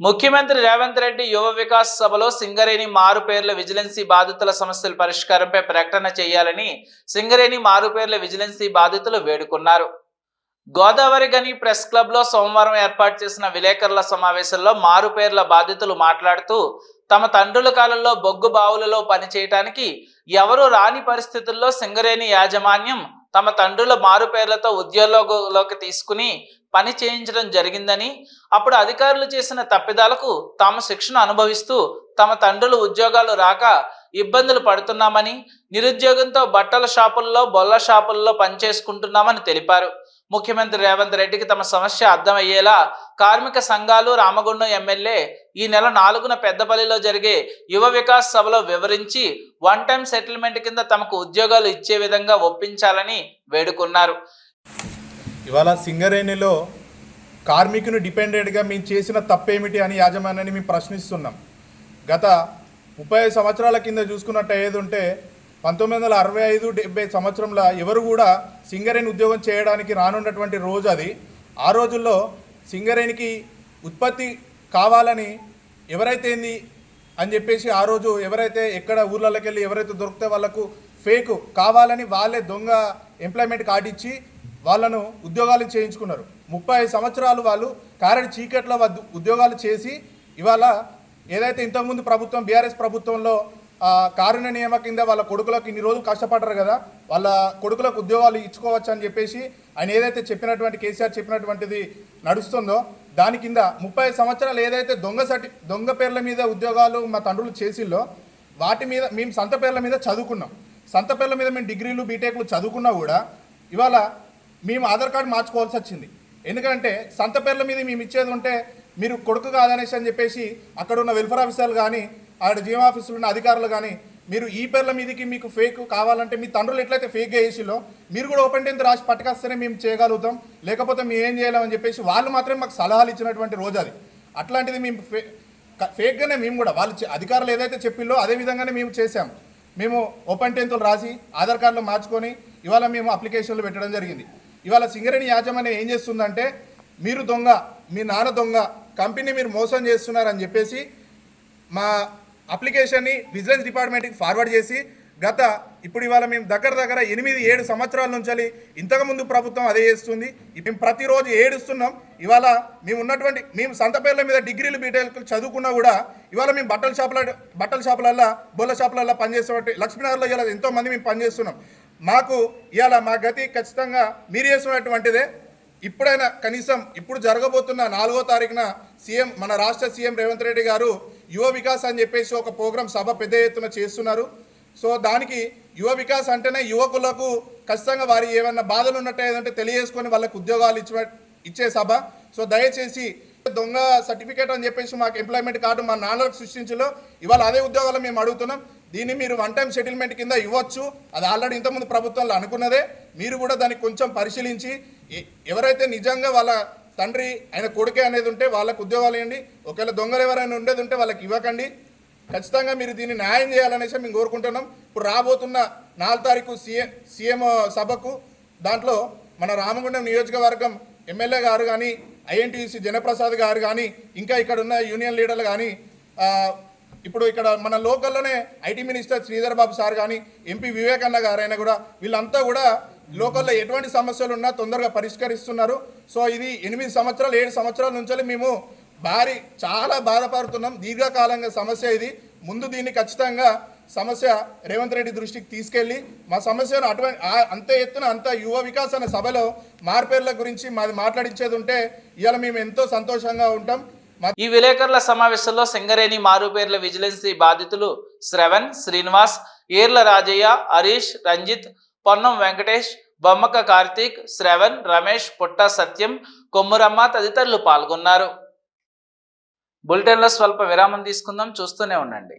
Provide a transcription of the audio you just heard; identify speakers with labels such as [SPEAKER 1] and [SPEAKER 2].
[SPEAKER 1] ముఖ్యమంత్రి రేవంత్ రెడ్డి యువ వికాస్ సభలో సింగరేణి మారుపేర్ల విజిలెన్సీ బాధితుల సమస్యల పరిష్కారంపై ప్రకటన చేయాలని సింగరేణి మారుపేర్ల విజిలెన్సీ బాధితులు వేడుకున్నారు. గోదావరి గని ప్రెస్ క్లబ్లో సోమవారం ఏర్పాటు చేసిన విలేకరుల సమావేశంలో మారుపేర్ల బాధితులు మాట్లాడుతూ తమ తండ్రుల కాలంలో బొగ్గు బావులలో పనిచేయటానికి ఎవరూ రాని పరిస్థితుల్లో సింగరేణి యాజమాన్యం తమ తండ్రుల మారు పేర్లతో ఉద్యోగంలోకి తీసుకుని పని చేయించడం జరిగిందని అప్పుడు అధికారులు చేసిన తప్పిదాలకు తాము శిక్షణ అనుభవిస్తూ తమ తండ్రులు ఉద్యోగాలు రాక ఇబ్బందులు పడుతున్నామని నిరుద్యోగంతో బట్టల షాపుల్లో బొల్ల షాపుల్లో పనిచేసుకుంటున్నామని తెలిపారు. ముఖ్యమంత్రి రేవంత్ రెడ్డికి తమ సమస్య అర్థమయ్యేలా కార్మిక సంఘాలు రామగుండం ఎమ్మెల్యే ఈ నెల నాలుగున పెద్దపల్లిలో జరిగే యువ వికాస్ సభలో వివరించి వన్ టైం సెటిల్మెంట్ కింద తమకు ఉద్యోగాలు ఇచ్చే విధంగా ఒప్పించాలని వేడుకున్నారు.
[SPEAKER 2] ఇవాళ సింగరేణిలో కార్మికుని డిపెండెంట్గా మేము చేసిన తప్పేమిటి అని యాజమాన్యాన్ని మేము ప్రశ్నిస్తున్నాం. గత ముప్పై సంవత్సరాల కింద చూసుకున్నట్టు ఏదుంటే పంతొమ్మిది వందల అరవై ఐదు డెబ్బై సంవత్సరంలో ఎవరు కూడా సింగరేణి ఉద్యోగం చేయడానికి రానున్నటువంటి రోజు అది. ఆ రోజుల్లో సింగరేణికి ఉత్పత్తి కావాలని ఎవరైతే అని చెప్పేసి ఆ రోజు ఎవరైతే ఎక్కడ ఊర్లలోకి వెళ్ళి ఎవరైతే దొరికితే వాళ్ళకు ఫేక్ కావాలని వాళ్ళే దొంగ ఎంప్లాయ్మెంట్ కార్డు ఇచ్చి వాళ్ళను ఉద్యోగాలు చేయించుకున్నారు. ముప్పై ఐదు సంవత్సరాలు వాళ్ళు కారడి చీకట్లో ఉద్యోగాలు చేసి ఇవాళ ఏదైతే ఇంతకుముందు ప్రభుత్వం బీఆర్ఎస్ ప్రభుత్వంలో కారుణ నియమ కింద వాళ్ళ కొడుకులకు ఇన్ని రోజులు కష్టపడరు కదా వాళ్ళ కొడుకులకు ఉద్యోగాలు ఇచ్చుకోవచ్చు అని చెప్పేసి ఆయన ఏదైతే చెప్పినటువంటి కేసీఆర్ చెప్పినటువంటిది నడుస్తుందో దాని కింద ముప్పై సంవత్సరాలు ఏదైతే దొంగ సర్టి దొంగ పేర్ల మీద ఉద్యోగాలు మా తండ్రులు చేసిల్లో వాటి మీద మేము సంత పేర్ల మీద చదువుకున్నాం. సంత పేర్ల మీద మేము డిగ్రీలు బీటెక్లు చదువుకున్నా కూడా ఇవాళ మేము ఆధార్ కార్డు మార్చుకోవాల్సి వచ్చింది. ఎందుకంటే సంత పేర్ల మీద మేము ఇచ్చేది ఉంటే మీరు కొడుకు కాదనేసి అని చెప్పేసి అక్కడ ఉన్న వెల్ఫేర్ ఆఫీసర్లు కానీ ఆడ జీఎం ఆఫీసులో ఉన్న అధికారులు కానీ మీరు ఈ పేర్ల మీదకి మీకు ఫేక్ కావాలంటే మీ తండ్రులు ఎట్లయితే ఫేక్గా వేసిలో మీరు కూడా ఓపెన్ టెన్త్ రాసి పట్టుకొస్తేనే మేము చేయగలుగుతాం. లేకపోతే మేము ఏం చేయలేమని చెప్పేసి వాళ్ళు మాత్రమే మాకు సలహాలు ఇచ్చినటువంటి రోజు అది. అట్లాంటిది మేము ఫే ఫేక్గానే మేము కూడా వాళ్ళు అధికారులు ఏదైతే చెప్పిల్లో అదే విధంగానే మేము చేసాం మేము ఓపెన్ టెన్త్లు రాసి ఆధార్ కార్డులు మార్చుకొని ఇవాళ మేము అప్లికేషన్లు పెట్టడం జరిగింది. ఇవాళ సింగరేణి యాజమాన్యం ఏం చేస్తుందంటే మీరు దొంగ మీ నాన్న దొంగ కంపెనీ మీరు మోసం చేస్తున్నారని చెప్పేసి మా అప్లికేషన్ని విజిలెన్స్ డిపార్ట్మెంట్కి ఫార్వర్డ్ చేసి గత ఇప్పుడు ఇవాళ మేము దగ్గర దగ్గర ఎనిమిది ఏడు సంవత్సరాల నుంచి ఇంతకుముందు ప్రభుత్వం అదే చేస్తుంది. మేము ప్రతిరోజు ఏడుస్తున్నాం. ఇవాళ మేము ఉన్నటువంటి మేము సంత పేర్ల మీద డిగ్రీలు బీటెక్ చదువుకున్నా కూడా ఇవాళ మేము బట్టల షాపుల బట్టల షాపులల్లో బొల్ల షాపులల్లో పనిచేస్తున్నట్టు లక్ష్మీనగర్లో ఇలా ఎంతోమంది మేము పనిచేస్తున్నాం. మాకు ఇవాళ మా గతి ఖచ్చితంగా మీరు చేస్తున్నటువంటిదే. ఇప్పుడైనా కనీసం ఇప్పుడు జరగబోతున్న నాలుగో తారీఖున సీఎం మన రాష్ట్ర సీఎం రేవంత్ రెడ్డి గారు యువ వికాస్ అని చెప్పేసి ఒక ప్రోగ్రాం సభ పెద్ద ఎత్తున చేస్తున్నారు. సో దానికి యువ వికాస్ అంటేనే యువకులకు ఖచ్చితంగా వారి ఏమైనా బాధలు ఉన్నట్టే ఏదంటే తెలియజేసుకొని వాళ్ళకి ఉద్యోగాలు ఇచ్చే ఇచ్చే సభ. సో దయచేసి దొంగ సర్టిఫికేట్ అని చెప్పేసి మాకు ఎంప్లాయ్మెంట్ కార్డు మా నాన్నలకు సృష్టించలో. ఇవాళ అదే ఉద్యోగాలు మేము అడుగుతున్నాం. దీన్ని మీరు వన్ టైం సెటిల్మెంట్ కింద ఇవ్వచ్చు. అది ఆల్రెడీ ఇంతకుముందు ప్రభుత్వంలో అనుకున్నదే. మీరు కూడా దాన్ని కొంచెం పరిశీలించి ఎవరైతే నిజంగా వాళ్ళ తండ్రి ఆయన కొడుకే అనేది ఉంటే వాళ్ళకు ఉద్యోగాలు ఇవ్వండి. ఒకవేళ దొంగలు ఎవరైనా ఉండేది ఉంటే వాళ్ళకి ఇవ్వకండి. ఖచ్చితంగా మీరు దీన్ని న్యాయం చేయాలనేసి మేము కోరుకుంటున్నాం. ఇప్పుడు రాబోతున్న నాలుగు తారీఖు సీఎం సీఎం సభకు దాంట్లో మన రామగుండం నియోజకవర్గం ఎమ్మెల్యే గారు కానీ ఐఎన్టీసీ జనప్రసాద్ గారు కానీ ఇంకా ఇక్కడ ఉన్న యూనియన్ లీడర్లు కానీ ఇప్పుడు ఇక్కడ మన లోకల్లోనే IT minister Sridhar Babu sir కానీ ఎంపీ వివేకన్న గారైనా కూడా వీళ్ళంతా కూడా లోకల్లో ఎటువంటి సమస్యలు ఉన్నా తొందరగా పరిష్కరిస్తున్నారు. సో ఇది ఎనిమిది సంవత్సరాలు ఏడు సంవత్సరాల నుంచి మేము భారీ చాలా బాధపడుతున్నాం. దీర్ఘకాలంగా సమస్య ఇది. ముందు దీన్ని ఖచ్చితంగా సమస్య రేవంత్ రెడ్డి దృష్టికి తీసుకెళ్ళి మా సమస్యను అటువంటి అంత ఎత్తున అంత యువ వికాస్ అనే సభలో మార్పేర్ల గురించి మాది మాట్లాడించేది ఉంటే ఇవాళ మేము ఎంతో సంతోషంగా ఉంటాం.
[SPEAKER 1] ఈ విలేకరుల సమావేశంలో సింగరేణి మారుపేర్ల విజిలెన్సీ బాధితులు శ్రవణ్ శ్రీనివాస్ ఏర్ల రాజయ్య హరీష్ రంజిత్ పొన్నం వెంకటేష్ బొమ్మక కార్తీక్ శ్రవణ్ రమేష్ పుట్ట సత్యం కొమ్మురమ్మ తదితరులు పాల్గొన్నారు. బులెటిన్లో స్వల్ప విరామం తీసుకుందాం. చూస్తూనే ఉండండి.